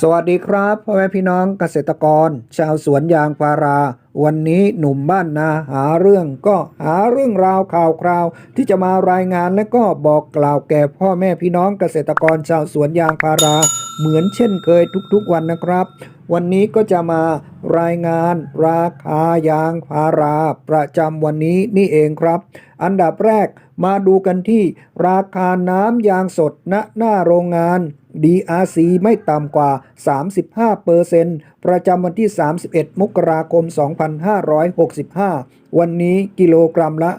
สวัสดีครับพ่อแม่พี่น้องเกษตรกร ชาวสวนยางพารา วันนี้หนุ่มบ้านนาหาเรื่องก็หาเรื่องราวข่าวคราว ที่จะมารายงานและก็บอกกล่าวแก่พ่อแม่พี่น้องเกษตรกรชาวสวนยางพารา เหมือนเช่นเคยทุกๆวันนะครับ วันนี้ก็จะมารายงานราคายางพารา ประจำวันนี้นี่เองครับ อันดับแรกมาดูกันที่ราคาน้ำยางสดณหน้าโรงงาน DRC ไม่ต่ำกว่า 35%ประจำวันที่ 31 มกราคม 2565 วันนี้กิโลกรัมละ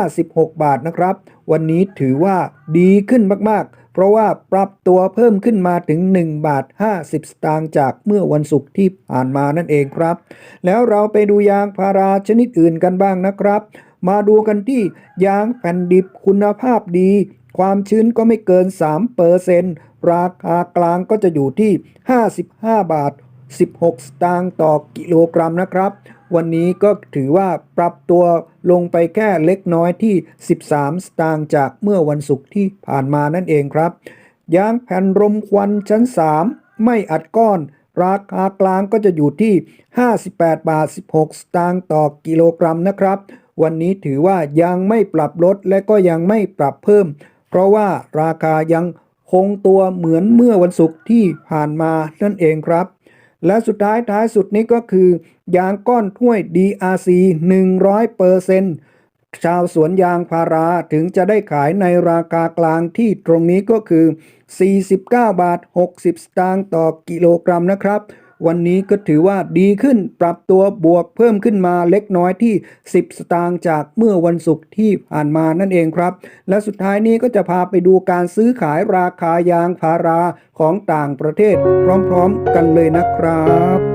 56 บาทนะครับ วันนี้ถือว่าดีขึ้นมากๆ เพราะว่าปรับตัวเพิ่มขึ้นมาถึง 1 บาท 50 สตางค์จากเมื่อวันศุกร์ที่ผ่านมานั่นเองครับ แล้วเราไปดูยางพาราชนิดอื่นกันบ้างนะครับ มาดูกันที่ยางแผ่นดิบคุณภาพดี ความชื้นก็ไม่เกิน 3%เปอร์เซนต์ ราคากลางก็จะอยู่ที่ 55 บาท 16 สตางค์ต่อกิโลกรัมนะครับ วันนี้ก็ถือว่าปรับตัวลงไปแค่เล็กน้อยที่ 13 สตางค์จากเมื่อวันศุกร์ที่ผ่านมานั่นเองครับ ยางแผ่นรมควันชั้น 3 ไม่อัดก้อน ราคากลางก็จะอยู่ที่ 58 บาท 16 สตางค์ต่อกิโลกรัมนะครับ วันนี้ถือว่ายังไม่ปรับลดและก็ยังไม่ปรับเพิ่ม เพราะว่าราคายัง คงตัวเหมือนเมื่อวันศุกร์ที่ผ่านมานั่นเองครับ และสุดท้ายท้ายสุดนี้ก็คือ ยางก้อนถ้วย DRC 100%ชาวสวนยางพาราถึงจะได้ขายในราคากลางที่ตรงนี้ก็คือ 49 บาท 60 สตางค์ต่อกิโลกรัมนะครับ วันนี้ก็ถือว่าดีขึ้นปรับตัวบวกเพิ่มขึ้นมาเล็กน้อยที่ 10 สตางค์จากเมื่อวันศุกร์ที่ผ่านมานั่นเองครับ และสุดท้ายนี้ก็จะพาไปดูการซื้อขายราคายางพาราของต่างประเทศ พร้อมๆ กันเลยนะครับ